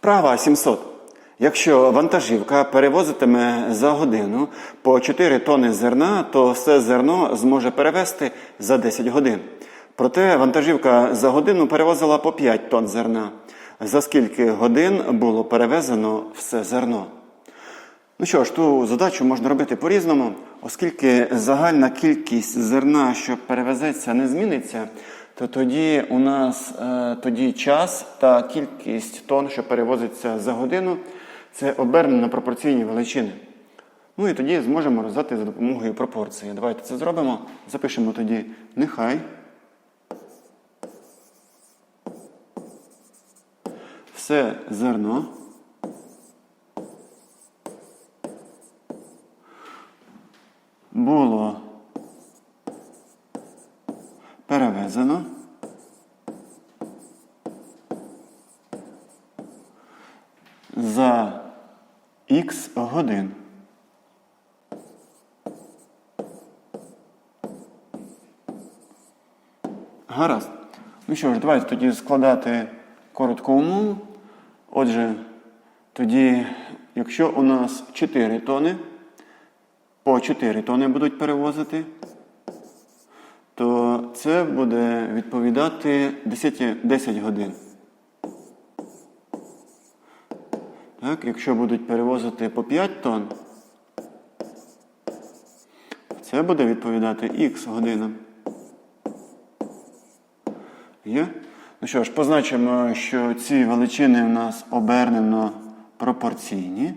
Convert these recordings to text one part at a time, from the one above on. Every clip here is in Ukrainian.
Вправа 700. Якщо вантажівка перевозитиме за годину по 4 тони зерна, то все зерно зможе перевезти за 10 годин. Проте вантажівка за годину перевозила по 5 тонн зерна. За скільки годин було перевезено все зерно? Ну що ж, ту задачу можна робити по-різному, оскільки загальна кількість зерна, що перевезеться, не зміниться, то тоді у нас е, тоді час та кількість тонн, що перевозиться за годину, це обернено на пропорційні величини. Ну і тоді зможемо роздати за допомогою пропорції. Давайте це зробимо. Запишемо тоді нехай. Все зерно. було перевезено за х годин. Гаразд. Ну що ж, давайте тоді складати коротку умову. Отже, тоді, якщо у нас 4 тони, по 4 тони будуть перевозити, то це буде відповідати 10, 10 годин. Так, якщо будуть перевозити по 5 тонн, це буде відповідати х годинам. Є? Ну що ж, позначимо, що ці величини у нас обернено пропорційні.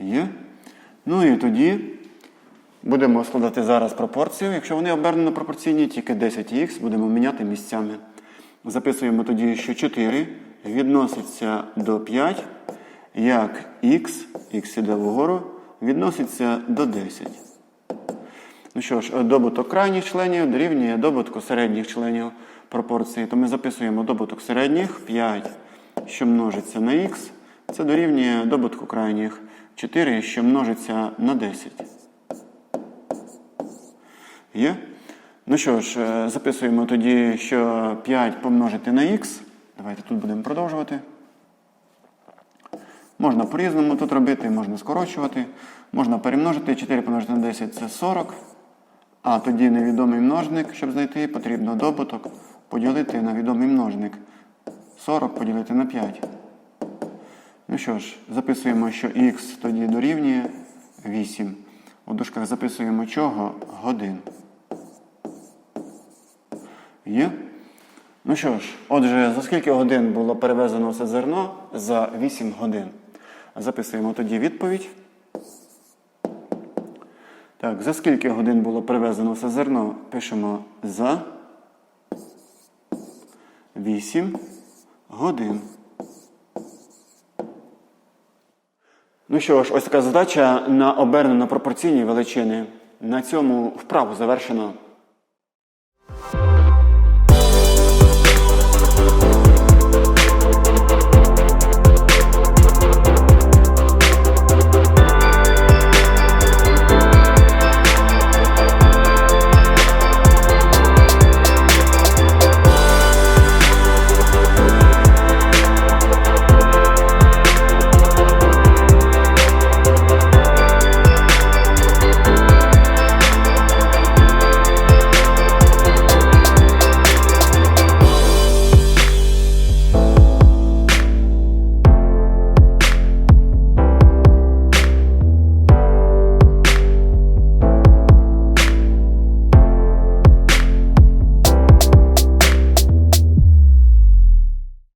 Є? Ну і тоді будемо складати зараз пропорцію. Якщо вони обернено пропорційні, тільки 10х будемо міняти місцями. Записуємо тоді, що 4 відноситься до 5, як х, х іде вгору, відноситься до 10. Ну що ж, добуток крайніх членів дорівнює добутку середніх членів пропорції. То ми записуємо добуток середніх 5, що множиться на х. Це дорівнює добутку крайніх 4, що множиться на 10. Є? Ну що ж, е, записуємо тоді, що 5 помножити на х. Давайте тут будемо продовжувати. Можна по-різному тут робити, можна скорочувати. Можна перемножити 4 помножити на 10 це 40. А тоді невідомий множник, щоб знайти, потрібно добуток поділити на відомий множник. 40 поділити на 5. Ну що ж, записуємо, що х тоді дорівнює 8. У дужках записуємо чого? Годин. Є? Ну що ж, отже, за скільки годин було перевезено все зерно? За 8 годин. Записуємо тоді відповідь. Так, за скільки годин було перевезено все зерно? Пишемо за 8 годин. Ну що ж, ось така задача на обернено пропорційні величини. На цьому вправу завершено.